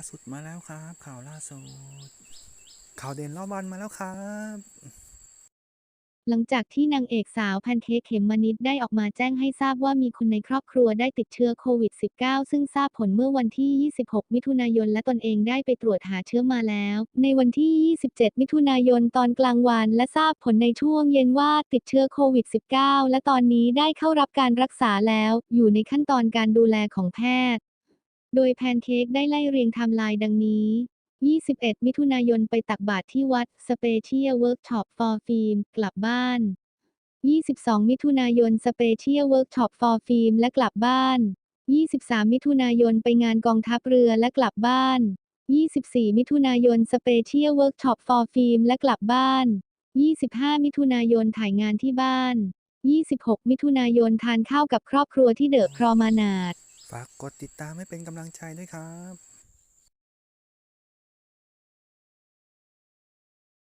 าสุดมาแล้วครับ ข่าวล่าสุด ข่าวเด่นรอบวันมาแล้วครับ หลังจากที่นางเอกสาวแพนเค้กเขมมนิดได้ออกมาแจ้งให้ทราบว่ามีคนในครอบครัวได้ติดเชื้อโควิด -19 ซึ่งทราบผลเมื่อวันที่ 26 มิถุนายนและตนเองได้ไปตรวจหาเชื้อมาแล้ว ในวันที่ 27 มิถุนายนตอนกลางวัน และทราบผลในช่วงเย็นว่าติดเชื้อโควิด -19 และตอนนี้ได้เข้ารับการรักษาแล้ว อยู่ในขั้นตอนการดูแลของแพทย์ โดยแพนเค้กได้ไล่เรียงไทม์ไลน์ดังนี้ 21 มิถุนายนไปตักบาตรที่วัด Special Workshop for Film กลับบ้าน 22 มิถุนายน Special Workshop for Film และกลับบ้าน 23 มิถุนายนไปงานกองทัพเรือและกลับบ้าน 24 มิถุนายน Special Workshop for Film และกลับบ้าน 25 มิถุนายนถ่ายงานที่บ้าน 26 มิถุนายนทานข้าวกับครอบครัวที่เดอะพรอมานาด ฝากกดติดตามให้เป็นกำลังใจด้วยครับ